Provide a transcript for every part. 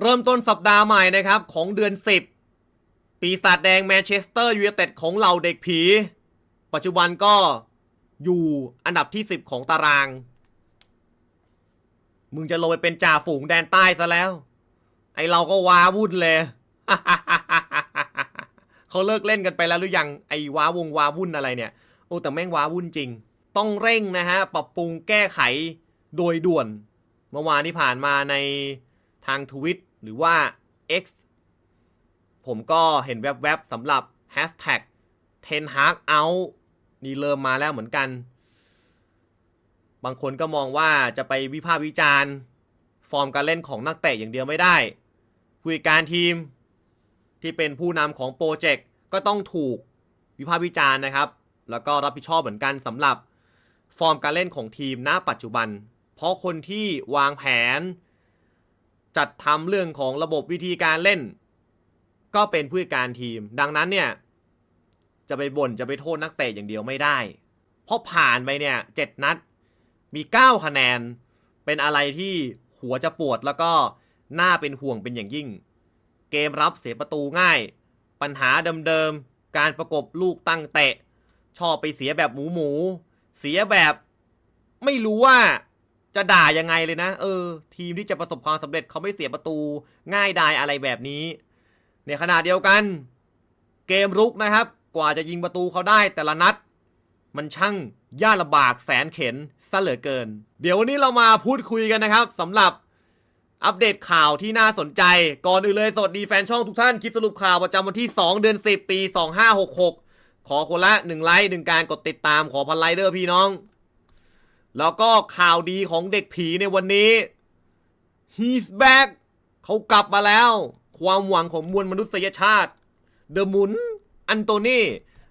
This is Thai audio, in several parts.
เริ่มต้นสัปดาห์ใหม่นะครับของเดือน 10 ปีศาจแดงแมนเชสเตอร์ยูไนเต็ดของเราเด็กผี ปัจจุบันก็อยู่อันดับที่ 10 ของตาราง มึงจะลงไปเป็นจ่าฝูงแดนใต้ซะแล้ว ไอเราก็ว้าวุ่นเลย เขาเลิกเล่นกันไปแล้วหรือยัง ไอว้าวงว้าวุ่นอะไรเนี่ย โอ้แต่แม่งว้าวุ่นจริง ต้องเร่งนะฮะ ปรับปรุงแก้ไขโดยด่วน เมื่อวานที่ผ่านมาในทางทวิต หรือว่า X ผมก็เห็นแวบๆสำหรับ Hashtag Ten Hag Out นี่เริ่มมาแล้วเหมือนกัน บางคนก็มองว่าจะไปวิพากษ์วิจารณ์ ฟอร์มการเล่นของนักเตะอย่างเดียวไม่ได้ ผู้จัดการทีมที่เป็นผู้นำของโปรเจกต์ก็ต้องถูกวิพากษ์วิจารณ์นะครับ แล้วก็รับผิดชอบเหมือนกันสำหรับฟอร์มการเล่นของทีมณปัจจุบัน เพราะคนที่วางแผน จัดทำเรื่องของระบบวิธีการเล่น ก็เป็นผู้จัดการทีม ดังนั้นเนี่ยจะไปบ่นจะไปโทษนักเตะอย่างเดียวไม่ได้ เพราะผ่านไปเนี่ยเจ็ดนัด มี 9 คะแนน เป็นอะไรที่หัวจะปวดแล้วก็น่าเป็นห่วงเป็นอย่างยิ่ง เกมรับเสียประตูง่าย ปัญหาเดิมๆ การประกบลูกตั้งเตะ ชอบไปเสียแบบหมูหมูๆเสียแบบ ไม่รู้ว่า จะด่ายังไงเลยนะ เออ ทีมที่จะประสบความสำเร็จเขาไม่เสียประตูง่ายดายอะไรแบบนี้ ในขณะเดียวกัน เกมรุกนะครับ กว่าจะยิงประตูเขาได้แต่ละนัด มันช่างยากลำบากแสนเข็นซะเหลือเกิน เดี๋ยววันนี้เรามาพูดคุยกันนะครับสำหรับอัปเดตข่าวที่น่าสนใจ ก่อนอื่นเลยสวัสดีแฟนช่องทุกท่านคลิปสรุปข่าวประจำวันที่ 2 เดือน 10 ปี 2566 ขอคนละ 1 ไลค์1การกดติดตามขอพันไลค์เด้อพี่น้อง แล้วก็ข่าวดีของเด็กผีในวันนี้ he's back เขากลับมาแล้ว ความหวังของมวลมนุษยชาติเดอะมุนอันโตนี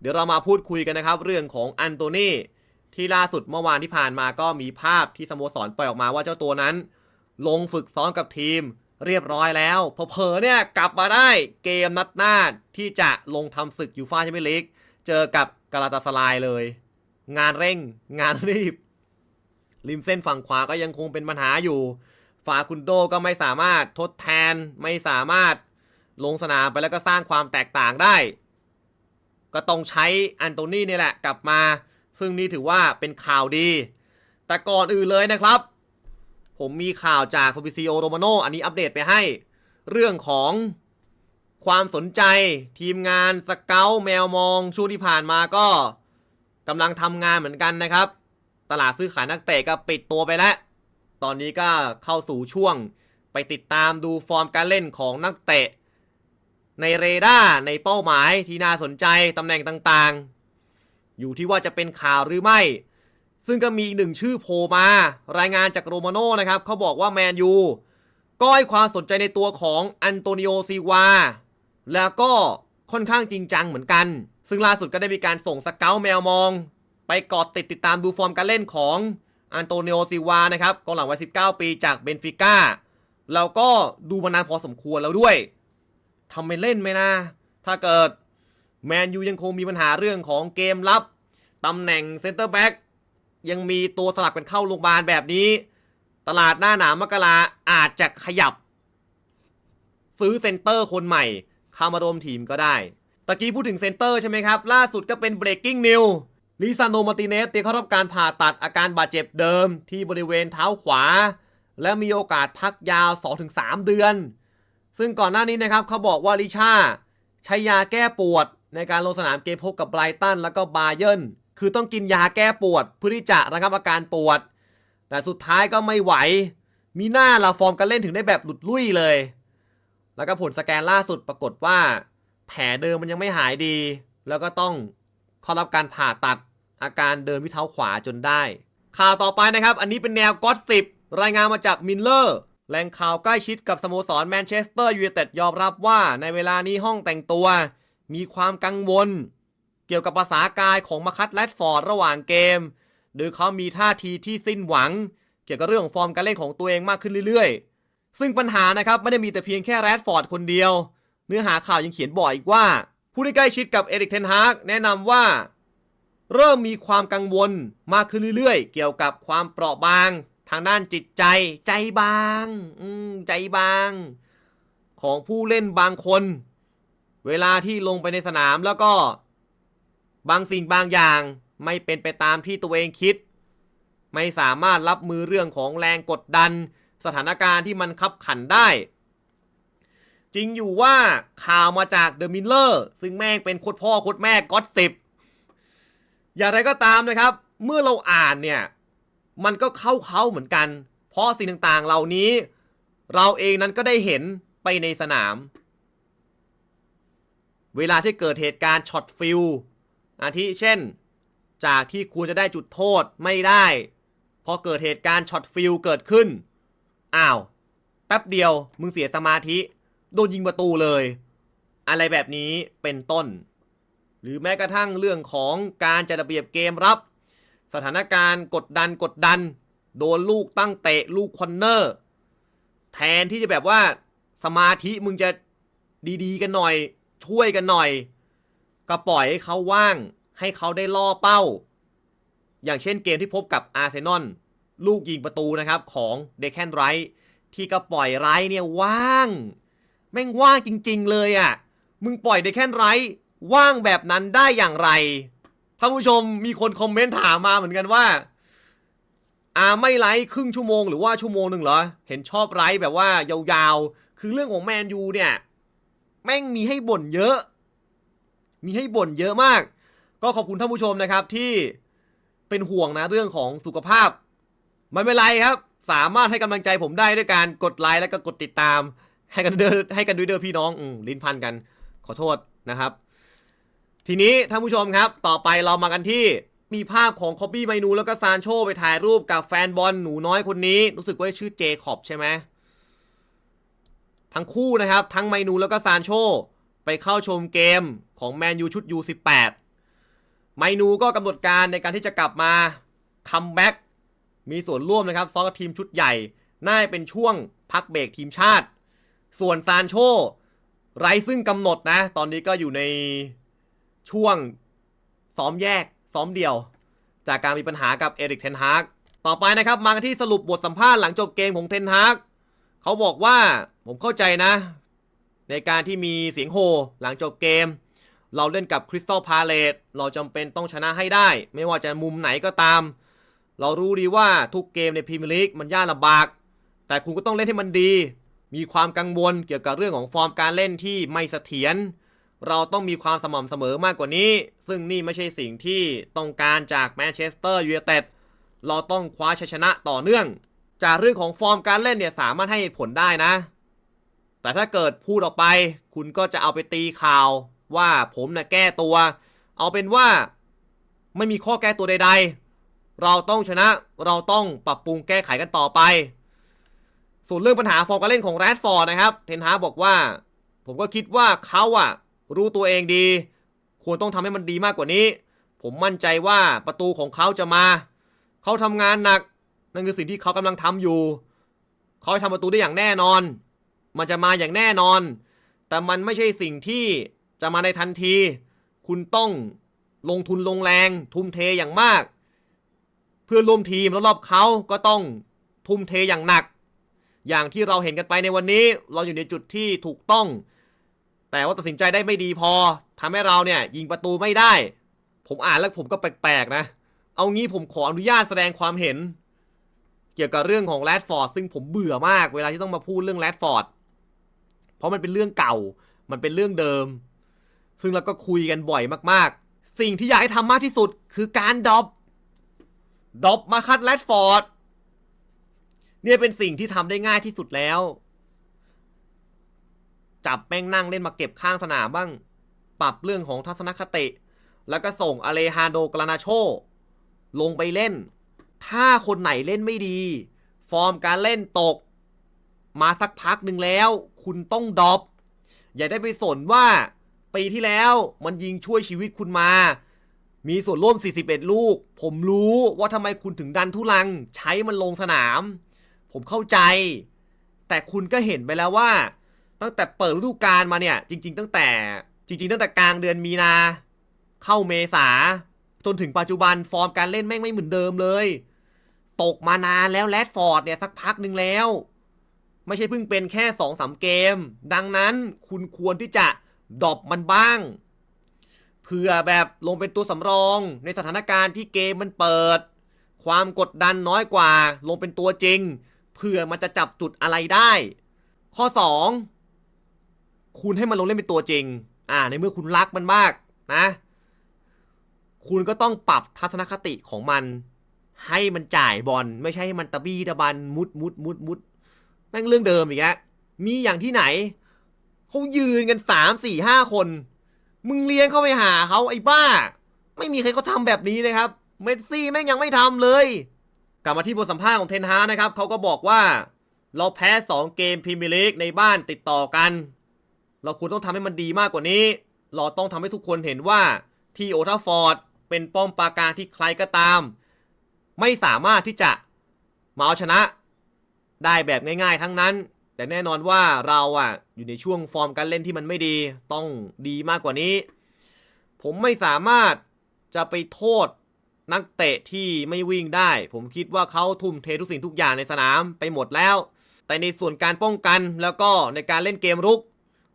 เดี๋ยวเรามาพูดคุยกันนะครับ เรื่องของอันโตนีที่ล่าสุดเมื่อวานที่ผ่านมาก็มีภาพที่สโมสรปล่อยออกมาว่าเจ้าตัวนั้น ลงฝึกซ้อมกับทีมเรียบร้อยแล้วเผลอเนี่ยกลับมาได้เกมนัดหน้าที่จะลงทำศึกยูฟ่าแชมเปี้ยนลีกเจอกับกาลาตาสลายเลย งานเร่งงานรีบ ริมเส้นฝั่งขวาก็ยังคงเป็นปัญหาอยู่ฟาคุนโดก็ไม่สามารถทดแทนไม่สามารถลงสนามไปแล้วก็สร้างความแตกต่างได้ ก็ต้องใช้อันโตนี่นี่แหละกลับมา ซึ่งนี่ถือว่าเป็นข่าวดี แต่ก่อนอื่นเลยนะครับ ผมมีข่าวจากฟบิซิโอโรมาโนอันนี้อัปเดตไปให้ เรื่องของความสนใจทีมงานสเกลแมวมองช่วงที่ผ่านมาก็กำลังทำงานเหมือนกันนะครับ ตลาดซื้อขายนักเตะก็ปิดตัวไปแล้ว ตอนนี้ก็เข้าสู่ช่วงไปติดตามดูฟอร์มการเล่นของนักเตะ ในเรดาร์ในเป้าหมายที่น่าสนใจตำแหน่งต่างๆ อยู่ที่ว่าจะเป็นข่าวหรือไม่ ซึ่งก็มีหนึ่งชื่อโผล่มา รายงานจากโรมาโน่นะครับเขาบอกว่าแมนยูก็ให้ความสนใจในตัวของอันโตนิโอซีวาแล้วก็ค่อนข้างจริงจังเหมือนกัน ซึ่งล่าสุดก็ได้มีการส่งสเกลแมวมอง ไปกอดติดติดตามดูฟอร์มการเล่นของอันโตนิโอซิวานะครับกองหลังวัย 19 ปีจากเบนฟิก้าแล้วก็ดูมานานพอสมควรแล้วด้วยทำไม่เล่นไหมนะ ถ้าเกิดแมนยูยังคงมีปัญหาเรื่องของเกมรับตำแหน่งเซนเตอร์แบ็กยังมีตัวสลับกันเข้าโรงพยาบาลแบบนี้ ตลาดหน้าหนาวมกราอาจจะขยับ ซื้อเซนเตอร์คนใหม่เข้ามารวมทีมก็ได้ ตะกี้พูดถึงเซนเตอร์ใช่ไหมครับ ล่าสุดก็เป็น breaking news ลิซานโนมาติเนสเตียเข้ารับการผ่าตัดอาการบาดเจ็บเดิมที่บริเวณเท้าขวา และมีโอกาสพักยาว 2-3 เดือน ซึ่งก่อนหน้านี้นะครับเขาบอกว่าลิชาใช้ยาแก้ปวดในการลงสนามเกมพบกับไบรตันแล้วก็บาเยิร์นคือต้องกินยาแก้ปวดเพื่อที่จะระงับอาการปวด แต่สุดท้ายก็ไม่ไหว มีหน้าละฟอร์มการเล่นถึงได้แบบหลุดลุ่ยเลย แล้วก็ผลสแกนล่าสุดปรากฏว่า แผลเดิมมันยังไม่หายดี แล้วก็ต้องเข้ารับการผ่าตัด อาการเดินที่เท้าขวาจนได้ ข่าวต่อไปนะครับ อันนี้เป็นแนวก็อตสิบรายงานมาจากมินเลอร์แหล่งข่าวใกล้ชิดกับสโมสรแมนเชสเตอร์ยูไนเต็ดยอมรับว่าในเวลานี้ห้องแต่งตัว มีความกังวล เกี่ยวกับภาษากายของมาคัตแรดฟอร์ดระหว่างเกม โดยเขามีท่าทีที่สิ้นหวัง เกี่ยวกับเรื่องของฟอร์มการเล่นของตัวเองมากขึ้นเรื่อยๆ ซึ่งปัญหานะครับไม่ได้มีแต่เพียงแค่แรดฟอร์ดคนเดียว เนื้อหาข่าวยังเขียนบอกอีกว่า ผู้ที่ใกล้ชิดกับเอริกเทนฮากแนะนำว่า เริ่มมีความกังวลมากขึ้นเรื่อยๆ เกี่ยวกับความเปราะบาง ทางด้านจิตใจ ใจบางอืใจบาง ของผู้เล่นบางคน เวลาที่ลงไปในสนามแล้วก็ บางสิ่งบางอย่างไม่เป็นไปตามที่ตัวเองคิด ไม่สามารถรับมือเรื่องของแรงกดดัน สถานการณ์ที่มันคับขันได้ จริงอยู่ว่าข่าวมาจากเดอะมิลเลอร์ซึ่งแม่งเป็นโคตรพ่อโคตรแม่ก็อดสิบ อย่างไรก็ตามนะครับ เมื่อเราอ่านเนี่ย มันก็เข้าเขาเหมือนกัน เพราะสิ่งต่างๆ เหล่านี้ เราเองนั้นก็ได้เห็นไปในสนาม เวลาที่เกิดเหตุการณ์ช็อตฟิลอาทิเช่น จากที่ควรจะได้จุดโทษไม่ได้ พอเกิดเหตุการณ์ช็อตฟิลเกิดขึ้น อ้าว แป๊บเดียวมึงเสียสมาธิ โดนยิงประตูเลย อะไรแบบนี้เป็นต้น หรือแม้กระทั่งเรื่องของการจัดระเบียบเกมรับ สถานการณ์กดดันกดดัน โดนลูกตั้งเตะลูกคอนเนอร์ แทนที่จะแบบว่าสมาธิมึงจะดีๆกันหน่อย ช่วยกันหน่อย ก็ปล่อยให้เขาว่าง ให้เขาได้ล่อเป้า อย่างเช่นเกมที่พบกับอาร์เซนอลลูกยิงประตูนะครับของเดคแคนไรท์ที่ก็ปล่อยไรท์เนี่ยว่าง แม่งว่างจริง ๆ เลยอะ่ะ มึงปล่อยเดคแคนไรท์ ว่างแบบนั้นได้อย่างไรท่านผู้ชมมีคนคอมเมนต์ถามมาเหมือนกันว่าอาไม่ไลฟ์ครึ่งชั่วโมงหรือว่าชั่วโมงหนึ่งเหรอ เห็นชอบไลฟ์แบบว่ายาวๆ คือเรื่องของแมนยูเนี่ย แม่งมีให้บ่นเยอะ มีให้บ่นเยอะมาก ก็ขอบคุณท่านผู้ชมนะครับที่เป็นห่วงนะเรื่องของสุขภาพไม่เป็นไรครับ สามารถให้กำลังใจผมได้ด้วยการกดไลค์แล้วก็กดติดตาม ให้กันเดินให้กันด้วยเด้อพี่น้องอลิ้นพันกัน ขอโทษนะครับ ทีนี้ท่านผู้ชมครับ ต่อไปเรามากันที่มีภาพของคอบบี้ไมนูแล้วก็ซานโชไปถ่ายรูปกับแฟนบอลหนูน้อยคนนี้ รู้สึกว่าชื่อเจคอบใช่ไหมทั้งคู่นะครับ ทั้งไมนูแล้วก็ซานโชไปเข้าชมเกมของแมนยูชุด U18 ไมนูก็กำหนดการในการที่จะกลับมาคัมแบ็กมีส่วนร่วมนะครับซ้อมกับทีมชุดใหญ่ น่าเป็นช่วงพักเบรกทีมชาติ ส่วนซานโชไร้ซึ่งกำหนดนะ ตอนนี้ก็อยู่ใน ช่วงซ้อมแยกซ้อมเดี่ยว จากการมีปัญหากับเอริกเทนฮากต่อไปนะครับมากันที่สรุปบทสัมภาษณ์หลังจบเกมของเทนฮากเขาบอกว่าผมเข้าใจนะ ในการที่มีเสียงโห่หลังจบเกม เราเล่นกับคริสตัลพาเลตเราจำเป็นต้องชนะให้ได้ ไม่ว่าจะมุมไหนก็ตาม เรารู้ดีว่าทุกเกมในพรีเมียร์ลีกมันยากลำบาก แต่คุณก็ต้องเล่นให้มันดี มีความกังวลเกี่ยวกับเรื่องของฟอร์มการเล่นที่ไม่เสถียร เราต้องมีความสม่ำเสมอมากกว่านี้ ซึ่งนี่ไม่ใช่สิ่งที่ต้องการจากแมนเชสเตอร์ยูไนเต็ดเราต้องคว้าชัยชนะต่อเนื่อง จากเรื่องของฟอร์มการเล่นเนี่ยสามารถให้ผลได้นะ แต่ถ้าเกิดพูดออกไป คุณก็จะเอาไปตีข่าวว่าผมนะ่ะแก้ตัว เอาเป็นว่าไม่มีข้อแก้ตัวใด ๆ เราต้องชนะ เราต้องปรับปรุงแก้ไขกันต่อไป ส่วนเรื่องปัญหาฟอร์มการเล่นของแรดฟอร์ดนะครับ เทนฮาบอกว่า ผมก็คิดว่าเขาอะ รู้ตัวเองดี ควรต้องทำให้มันดีมากกว่านี้ ผมมั่นใจว่าประตูของเขาจะมา เขาทำงานหนัก นั่นคือสิ่งที่เขากำลังทำอยู่ เขาทำประตูได้อย่างแน่นอน มันจะมาอย่างแน่นอน แต่มันไม่ใช่สิ่งที่จะมาในทันที คุณต้องลงทุนลงแรง ทุ่มเทอย่างมาก เพื่อร่วมทีมรอบๆเขาก็ต้องทุ่มเทอย่างหนัก อย่างที่เราเห็นกันไปในวันนี้ เราอยู่ในจุดที่ถูกต้อง แต่ว่าตัดสินใจได้ไม่ดีพอทำให้เราเนี่ยยิงประตูไม่ได้ ผมอ่านแล้วผมก็แปลกๆนะ เอางี้ผมขออนุญาตแสดงความเห็น เกี่ยวกับเรื่องของแรดฟอร์ดซึ่งผมเบื่อมากเวลาที่ต้องมาพูดเรื่องแรดฟอร์ดเพราะมันเป็นเรื่องเก่า มันเป็นเรื่องเดิม ซึ่งเราก็คุยกันบ่อยมากๆ สิ่งที่อยากให้ทำมากที่สุดคือการดอปดอปมาคัดแรดฟอร์ดเนี่ยเป็นสิ่งที่ทำได้ง่ายที่สุดแล้ว จับแม่งนั่งเล่นมาเก็บข้างสนามบ้าง ปรับเรื่องของทัศนคติ แล้วก็ส่งอเลฮานโดกรานาโช ลงไปเล่น ถ้าคนไหนเล่นไม่ดี ฟอร์มการเล่นตก มาสักพักหนึ่งแล้ว คุณต้องดรอปอย่าได้ไปสนว่า ปีที่แล้วมันยิงช่วยชีวิตคุณมา มีส่วนร่วม 41 ลูก ผมรู้ว่าทำไมคุณถึงดันทุลัง ใช้มันลงสนาม ผมเข้าใจ แต่คุณก็เห็นไปแล้วว่า ตั้งแต่เปิดฤดูกาลมาเนี่ย จริง ๆ ตั้งแต่จริง ๆ ตั้งแต่กลางเดือนมีนา เข้าเมษาจนถึงปัจจุบันฟอร์มการเล่นแม่งไม่เหมือนเดิมเลย ตกมานานแล้วแรดฟอร์ดเนี่ยสักพักหนึ่งแล้ว ไม่ใช่เพิ่งเป็นแค่2องสามเกม ดังนั้นคุณควรที่จะดรอปมันบ้างเผื่อแบบลงเป็นตัวสำรองในสถานการณ์ที่เกมมันเปิด ความกดดันน้อยกว่า ลงเป็นตัวจริงเผื่อมันจะจับจุดอะไรได้ ข้อ 2 คุณให้มันลงเล่นเป็นตัวจริง อ่า ในเมื่อคุณรักมันมากนะ คุณก็ต้องปรับทัศนคติของมัน ให้มันจ่ายบอลไม่ใช่ให้มันตะบี้ตะบันมุดมุดมุดมุดแม่งเรื่องเดิมอีกแล้วมีอย่างที่ไหนเขายืนกันสามสี่ห้าคน มึงเลี้ยงเข้าไปหาเขาไอ้บ้า ไม่มีใครเขาทำแบบนี้เลยครับ เมสซี่แม่งยังไม่ทำเลย กลับมาที่บทสัมภาษณ์ของเทนฮานะครับเขาก็บอกว่า เราแพ้ 2 เกมพรีเมียร์ลีกในบ้านติดต่อกัน เราควรต้องทำให้มันดีมากกว่านี้ เราต้องทำให้ทุกคนเห็นว่าที่โอทัฟฟอร์ดเป็นป้อมปราการที่ใครก็ตาม ไม่สามารถที่จะมาเอาชนะได้แบบง่าย ๆ ทั้งนั้น แต่แน่นอนว่าเราอะอยู่ในช่วงฟอร์มการเล่นที่มันไม่ดีต้องดีมากกว่านี้ ผมไม่สามารถจะไปโทษนักเตะที่ไม่วิ่งได้ ผมคิดว่าเขาทุ่มเททุกสิ่งทุกอย่างในสนามไปหมดแล้ว แต่ในส่วนการป้องกันแล้วก็ในการเล่นเกมรุก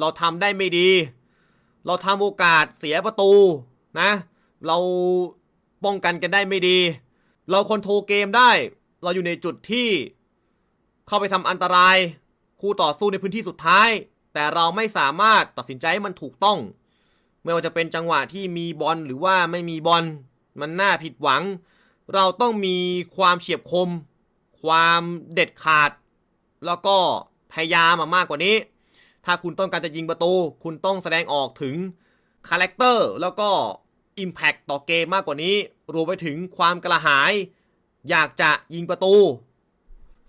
เราทำได้ไม่ดี เราทำโอกาสเสียประตูนะ เราป้องกันกันได้ไม่ดี เราคอนโทรเกมได้ เราอยู่ในจุดที่เข้าไปทำอันตรายคู่ต่อสู้ในพื้นที่สุดท้าย แต่เราไม่สามารถตัดสินใจให้มันถูกต้อง ไม่ว่าจะเป็นจังหวะที่มีบอลหรือว่าไม่มีบอลมันน่าผิดหวัง เราต้องมีความเฉียบคม ความเด็ดขาด แล้วก็พยายามมามากกว่านี้ ถ้าคุณต้องการจะยิงประตู คุณต้องแสดงออกถึงคาแรคเตอร์แล้วก็ Impact ต่อเกมมากกว่านี้ รวมไปถึงความกระหาย อยากจะยิงประตู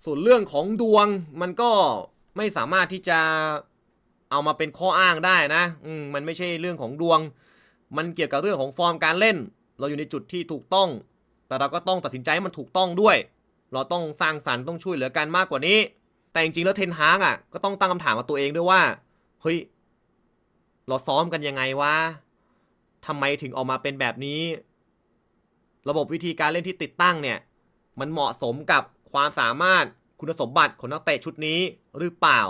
ส่วนเรื่องของดวงมันก็ไม่สามารถที่จะเอามาเป็นข้ออ้างได้นะมมันไม่ใช่เรื่องของดวง มันเกี่ยวกับเรื่องของฟอร์มการเล่น เราอยู่ในจุดที่ถูกต้อง แต่เราก็ต้องตัดสินใจให้มันถูกต้องด้วย เราต้องสร้างสรรค์ต้องช่วยเหลือกันมากกว่านี้ แต่จริงๆแล้วเทนฮากอะก็ต้องตั้งคำถามกับตัวเองด้วยว่า เฮ้ย เราซ้อมกันยังไงวะทำไมถึงออกมาเป็นแบบนี้ ระบบวิธีการเล่นที่ติดตั้งเนี่ย มันเหมาะสมกับความสามารถคุณสมบัติของนักเตะชุดนี้หรือเปล่า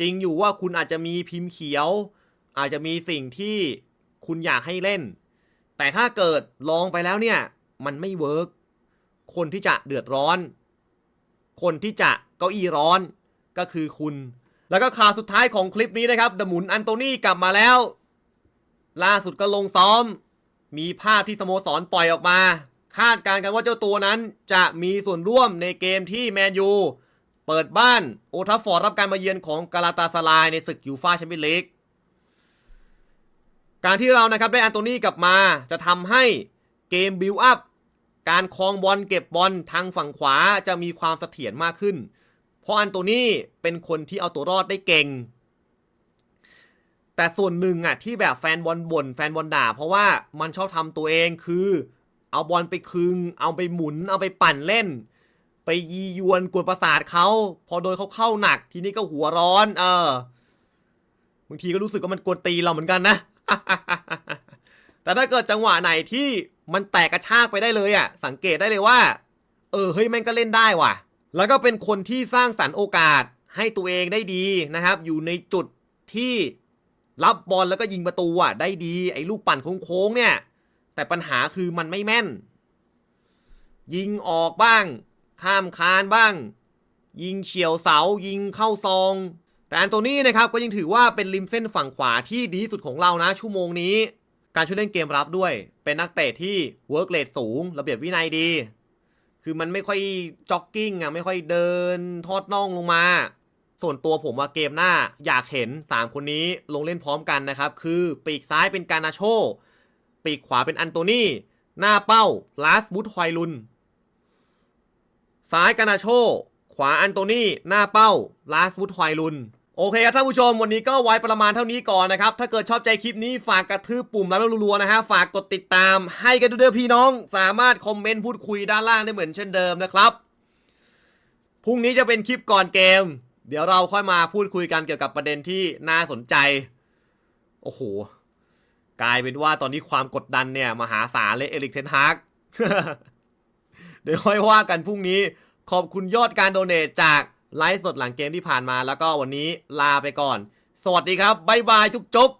จริงอยู่ว่าคุณอาจจะมีพิมพ์เขียว อาจจะมีสิ่งที่คุณอยากให้เล่น แต่ถ้าเกิดลองไปแล้วเนี่ย มันไม่เวิร์กคนที่จะเดือดร้อน คนที่จะ เก้าอี้ร้อนก็คือคุณ แล้วก็ข่าวสุดท้ายของคลิปนี้นะครับเดอะหมุนอันโตนี่กลับมาแล้ว ล่าสุดก็ลงซ้อม มีภาพที่สโมสรปล่อยออกมา คาดการณ์กันว่าเจ้าตัวนั้นจะมีส่วนร่วมในเกมที่แมนยูเปิดบ้านโอทัฟฟอร์ดรับการมาเยือนของกาลาตาสลายในศึกยูฟาแชมเปี้ยนลีกการที่เรานะครับได้อันโตนี่กลับมาจะทำให้เกมบิลอัพการคลองบอลเก็บบอลทางฝั่งขวาจะมีความเสถียรมากขึ้น เพราะอันโตนี่เป็นคนที่เอาตัวรอดได้เก่ง แต่ส่วนหนึ่งอะที่แบบแฟนบอลบ่นแฟนบอลด่า เพราะว่ามันชอบทำตัวเองคือ เอาบอลไปคึง เอาไปหมุน เอาไปปั่นเล่น ไปยียวนกวนประสาทเขาพอโดนเขาเข้าหนัก ทีนี้ก็หัวร้อน เออบางทีก็รู้สึกว่ามันกวนตีเราเหมือนกันนะแต่ถ้าเกิดจังหวะไหนที่มันแตกกระชากไปได้เลยอะ สังเกตได้เลยว่า เออเฮ้ยแม่งก็เล่นได้ว่ะ แล้วก็เป็นคนที่สร้างสรรค์โอกาสให้ตัวเองได้ดีนะครับ อยู่ในจุดที่รับบอลแล้วก็ยิงประตูอะได้ดี ไอ้ลูกปั่นโค้งๆเนี่ย แต่ปัญหาคือมันไม่แม่น ยิงออกบ้าง ข้ามคานบ้าง ยิงเฉียวเสา ยิงเข้าซอง แต่อันโตนี่นะครับก็ยังถือว่าเป็นริมเส้นฝั่งขวาที่ดีสุดของเรานะชั่วโมงนี้ การช่วยเล่นเกมรับด้วย เป็นนักเตะที่เวิร์กเลทสูง ระเบียบวินัยดี คือมันไม่ค่อยจ็อกกิ้งอะไม่ค่อยเดินทอดน่องลงมา ส่วนตัวผมว่าเกมหน้าอยากเห็น 3 คนนี้ลงเล่นพร้อมกันนะครับ คือปีกซ้ายเป็นการนาโช ปีกขวาเป็นอันโตนี่หน้าเป้าลาสบุตฮอยลุน ซ้ายกานาโช ขวาอันโตนี่หน้าเป้าลาสบุตฮอยลุน โอเคครับท่านผู้ชมวันนี้ก็ไว้ประมาณเท่านี้ก่อนนะครับ ถ้าเกิดชอบใจคลิปนี้ฝากกระทืบปุ่มแล้วรัวๆนะฮะ ฝากกดติดตามให้กันด้วยเด้อพี่น้อง สามารถคอมเมนต์พูดคุยด้านล่างได้เหมือนเช่นเดิมนะครับ พรุ่งนี้จะเป็นคลิปก่อนเกม เดี๋ยวเราค่อยมาพูดคุยกันเกี่ยวกับประเด็นที่น่าสนใจ โอ้โห กลายเป็นว่าตอนนี้ความกดดันเนี่ยมหาศาลเลยเอริกเทนฮากเดี๋ยวค่อยว่ากันพรุ่งนี้ ขอบคุณยอดการโดเนทจาก ไลฟ์สดหลังเกมที่ผ่านมาแล้วก็วันนี้ลาไปก่อน สวัสดีครับบ๊ายบายจุ๊บจุ๊บ